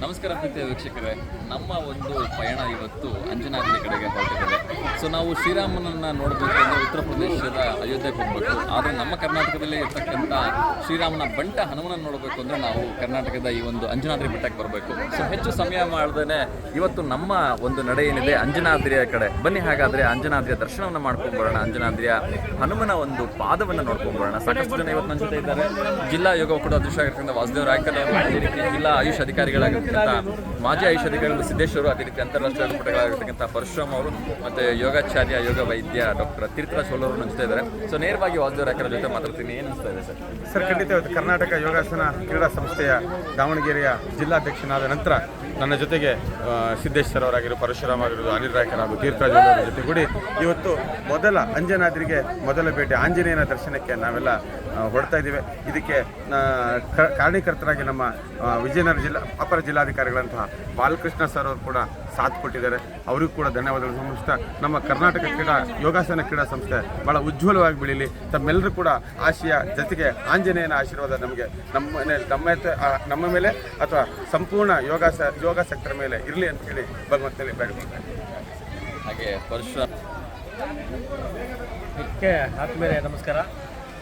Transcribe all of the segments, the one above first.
ನಮಸ್ಕಾರ ಪ್ರೀತಿಯ ವೀಕ್ಷಕರೇ ನಮ್ಮ ಒಂದು ಪಯಣ ಇವತ್ತು ಅಂಜನಾದ್ರಿ ಕಡೆಗೆ ಹೊರಟಿದ್ದೇವೆ ಸೊ ನಾವು ಶ್ರೀರಾಮನನ್ನ ನೋಡಬೇಕು ಅಂದರೆ ಉತ್ತರ ಪ್ರದೇಶದ ಅಯೋಧ್ಯೆಗೆ ಹೋಗಬೇಕು. ಆದರೆ ನಮ್ಮ ಕರ್ನಾಟಕದಲ್ಲಿ ಇರ್ತಕ್ಕಂಥ ಶ್ರೀರಾಮನ ಬಂಟ ಹನುಮನ ನೋಡಬೇಕು ಅಂದರೆ ನಾವು ಕರ್ನಾಟಕದ ಈ ಒಂದು ಅಂಜನಾದ್ರಿ ಬೆಟ್ಟಕ್ಕೆ ಬರಬೇಕು. ಸೊ ಹೆಚ್ಚು ಸಮಯ ಮಾಡ್ದೇ ಇವತ್ತು ನಮ್ಮ ಒಂದು ನಡೆ ಏನಿದೆ, ಅಂಜನಾದ್ರಿಯ ಕಡೆ. ಬನ್ನಿ ಹಾಗಾದರೆ ಅಂಜನಾದ್ರಿಯ ದರ್ಶನವನ್ನು ಮಾಡ್ಕೊಂಡು ಬರೋಣ. ಅಂಜನಾದ್ರಿಯ ಹನುಮನ ಒಂದು ಪಾದವನ್ನು ನೋಡ್ಕೊಂಡು ಬರೋಣ. ಸಾಕಷ್ಟು ಜನ ಇವತ್ತು ನನ್ನ ಜೊತೆ ಇದ್ದಾರೆ. ಜಿಲ್ಲಾ ಯೋಗ ಒಕ್ಕೂಟ ಅಧ್ಯಕ್ಷರಾಗಿರ್ತಕ್ಕಂಥ ವಾಸುದೇವ್ ರಾಯ್ಕಲ್ ಅದೇ ರೀತಿ ಜಿಲ್ಲಾ ಆಯುಷ್ ಅಧಿಕಾರಿಗಳಾಗಿರ್ತಕ್ಕಂಥ ಮಾಜಿ ಆಯುಷ್ ಅಧಿಕಾರಿಗಳು ಸಿದ್ದೇಶ್ವರು, ಅದೇ ರೀತಿ ಅಂತಾರಾಷ್ಟ್ರೀಯ ಅಧಿಪತಿಗಳಾಗಿರ್ತಕ್ಕಂಥ ಪರಶುರಾಮ್ ಅವರು, ಮತ್ತು ಯೋಗಾಚಾರ್ಯ ಯೋಗ ವೈದ್ಯ ಡಾಕ್ಟರ್ ತೀರ್ಥ ಸೋಲ್ ಅವರು ನನ್ನ ಜೊತೆ ಇದ್ದಾರೆ. ಸೊ ನೇರವಾಗಿ ವಾಸುದೇವ್ ರಾಯಕರ ಜೊತೆ ಮಾತಾಡ್ತೀನಿ. ಏನು ಅನಿಸ್ತಾ ಇದೆ ಸರ್? ಸರ್, ಖಂಡಿತ ಇವತ್ತು ಕರ್ನಾಟಕ ಯೋಗಾಸನ ಕ್ರೀಡಾ ಸಂಸ್ಥೆಯ ದಾವಣಗೆರೆಯ ಜಿಲ್ಲಾಧ್ಯಕ್ಷನಾದ ನಂತರ ನನ್ನ ಜೊತೆಗೆ ಸಿದ್ದೇಶ್ ಸರ್ ಅವರಾಗಿರೋ ಪರಶುರಾಮ್ ಆಗಿರೋದು ಅನಿಲ್ ರಾಯ್ಕರ್ ಹಾಗೂ ತೀರ್ಥರಾಜ್ ಅವರ ಜೊತೆಗೂಡಿ ಇವತ್ತು ಮೊದಲ ಅಂಜನಾದ್ರಿಗೆ ಮೊದಲ ಭೇಟಿ, ಆಂಜನೇಯನ ದರ್ಶನಕ್ಕೆ ನಾವೆಲ್ಲ ಹೊಡ್ತಾ ಇದ್ದೀವಿ. ಇದಕ್ಕೆ ಕಾರಣೀಕರ್ತರಾಗಿ ನಮ್ಮ ವಿಜಯನಗರ ಜಿಲ್ಲಾ, ಅಪರ ಜಿಲ್ಲಾಧಿಕಾರಿಗಳಂತಹ ಬಾಲಕೃಷ್ಣ ಸರ್ ಅವರು ಕೂಡ ಸಾಥ್ ಕೊಟ್ಟಿದ್ದಾರೆ. ಅವರಿಗೂ ಕೂಡ ಧನ್ಯವಾದಗಳು. ಸಂಸ್ಥೆ ನಮ್ಮ ಕರ್ನಾಟಕ ಕ್ರೀಡಾ ಯೋಗಾಸನ ಕ್ರೀಡಾ ಸಂಸ್ಥೆ ಬಹಳ ಉಜ್ವಲವಾಗಿ ಬೆಳೀಲಿ. ತಮ್ಮೆಲ್ಲರೂ ಕೂಡ ಆಶಯ ಜೊತೆಗೆ ಆಂಜನೇಯನ ಆಶೀರ್ವಾದ ನಮಗೆ. ನಮ್ಮ ನಮ್ಮ ನಮ್ಮ ಮೇಲೆ ಅಥವಾ ಸಂಪೂರ್ಣ ಯೋಗಾಸ ಯೋಗಾಸಕ್ತರ ಮೇಲೆ ಇರಲಿ ಅಂತ ಹೇಳಿ ಭಗವಂತನಲ್ಲಿ ಬೇಡಿಕೊಳ್ತಾರೆ ಹಾಗೆ ಪರಶುರಾಮ್. ಇದಕ್ಕೆ ಆದ್ಮೇಲೆ ನಮಸ್ಕಾರ.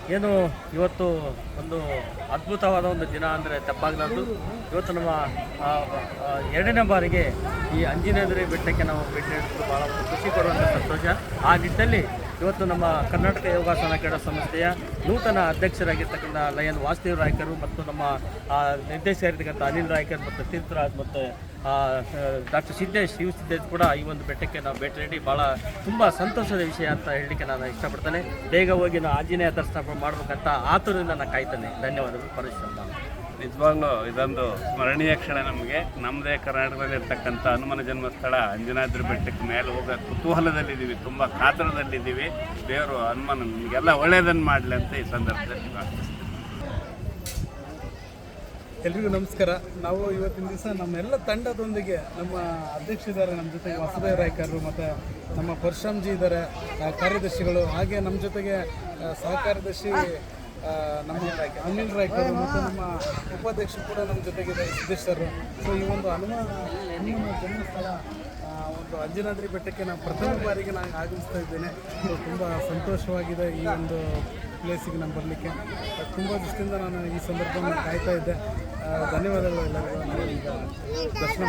ಏನು ಇವತ್ತು ಒಂದು ಅದ್ಭುತವಾದ ಒಂದು ದಿನ ಅಂದರೆ ತಪ್ಪಾಗಲಾರ್ದು. ಇವತ್ತು ನಮ್ಮ ಎರಡನೇ ಬಾರಿಗೆ ಈ ಅಂಜನಾದ್ರಿ ಬೆಟ್ಟಕ್ಕೆ ನಾವು ಭೇಟಿ ನೀಡಿದ್ದು ಭಾಳ ಒಂದು ಖುಷಿ ಕೊಡುವಂಥ ಸಂತೋಷ. ಆ ನಿಟ್ಟಿನಲ್ಲಿ ಇವತ್ತು ನಮ್ಮ ಕರ್ನಾಟಕ ಯೋಗಾಸನ ಕ್ರೀಡಾ ಸಂಸ್ಥೆಯ ನೂತನ ಅಧ್ಯಕ್ಷರಾಗಿರ್ತಕ್ಕಂಥ ಲಯನ್ ವಾಸುದೇವ್ ರಾಯ್ಕರು ಮತ್ತು ನಮ್ಮ ಆ, ನಿರ್ದೇಶಕರಾಗಿರ್ತಕ್ಕಂಥ ಅನಿಲ್ ರಾಯ್ಕರ್ ಮತ್ತು ತೀರ್ಥರಾಜ್ ಮತ್ತು ಡಾಕ್ಟರ್ ಸಿದ್ದೇಶ್ ಶಿವ ಸಿದ್ದೇಶ್ ಕೂಡ ಈ ಒಂದು ಬೆಟ್ಟಕ್ಕೆ ನಾವು ಭೇಟಿ ನೀಡಿ ಭಾಳ ತುಂಬ ಸಂತೋಷದ ವಿಷಯ ಅಂತ ಹೇಳಲಿಕ್ಕೆ ನಾನು ಇಷ್ಟಪಡ್ತೇನೆ. ಬೇಗ ಹೋಗಿ ನಾವು ಆಂಜನೇಯ ದರ್ಶನ ಮಾಡಬೇಕಂತ ಆತುರದಿಂದ ನಾನು ಕಾಯ್ತೇನೆ. ಧನ್ಯವಾದಗಳು. ಪರಿಶ್ರಮ. ನಿಜವಾಗ್ಲೂ ಇದೊಂದು ಸ್ಮರಣೀಯ ಕ್ಷಣ ನಮಗೆ. ನಮ್ಮದೇ ಕರ್ನಾಟಕದಲ್ಲಿ ಇರ್ತಕ್ಕಂಥ ಹನುಮನ ಜನ್ಮಸ್ಥಳ ಅಂಜನಾದ್ರಿ ಬೆಟ್ಟಕ್ಕೆ ಮೇಲೆ ಹೋಗೋ ಕುತೂಹಲದಲ್ಲಿದ್ದೀವಿ, ತುಂಬ ಕಾತರದಲ್ಲಿದ್ದೀವಿ. ದೇವರು ಹನುಮನ, ನಿಮಗೆಲ್ಲ ಒಳ್ಳೆಯದನ್ನು ಮಾಡಲಿ ಅಂತ ಈ ಸಂದರ್ಭದಲ್ಲಿ ಎಲ್ರಿಗೂ ನಮಸ್ಕಾರ. ನಾವು ಇವತ್ತಿನ ದಿವಸ ನಮ್ಮೆಲ್ಲ ತಂಡದೊಂದಿಗೆ ನಮ್ಮ ಅಧ್ಯಕ್ಷರಿದ್ದಾರೆ ನಮ್ಮ ಜೊತೆಗೆ ವಾಸುದೇವ್ ರಾಯ್ಕರ್ ಮತ್ತು ನಮ್ಮ ಪರಶುರಾಮ್ಜಿ ಇದ್ದಾರೆ ಕಾರ್ಯದರ್ಶಿಗಳು, ಹಾಗೆ ನಮ್ಮ ಜೊತೆಗೆ ಸಹಕಾರ್ಯದರ್ಶಿ ಸಹ ಕಾರ್ಯದರ್ಶಿ ನಮ್ಮ ಅನಿಲ್ ರಾಯ್ಕರ್ ಮತ್ತು ನಮ್ಮ ಉಪಾಧ್ಯಕ್ಷರು ಕೂಡ ನಮ್ಮ ಜೊತೆಗೆ ಸಿದ್ದೇಶ್ ಸೊ ಈ ಒಂದು ಹನುಮ ಹನುಮನ ಜನ್ಮಸ್ಥಳ ಒಂದು ಅಂಜನಾದ್ರಿ ಬೆಟ್ಟಕ್ಕೆ ನಾನು ಪ್ರಥಮ ಬಾರಿಗೆ ನಾನು ಆಗಮಿಸ್ತಾ ಇದ್ದೇನೆ. ಸೊ ತುಂಬ ಸಂತೋಷವಾಗಿದೆ ಈ ಒಂದು ಪ್ಲೇಸಿಗೆ ನಾನು ಬರಲಿಕ್ಕೆ. ತುಂಬ ದೃಷ್ಟಿಯಿಂದ ನಾನು ಈ ಸಂದರ್ಭವನ್ನು ಕಾಯ್ತಾ ಇದ್ದೆ. ಧನ್ಯವಾದಗಳು ಎಲ್ಲರಿಗೂ. ದರ್ಶನ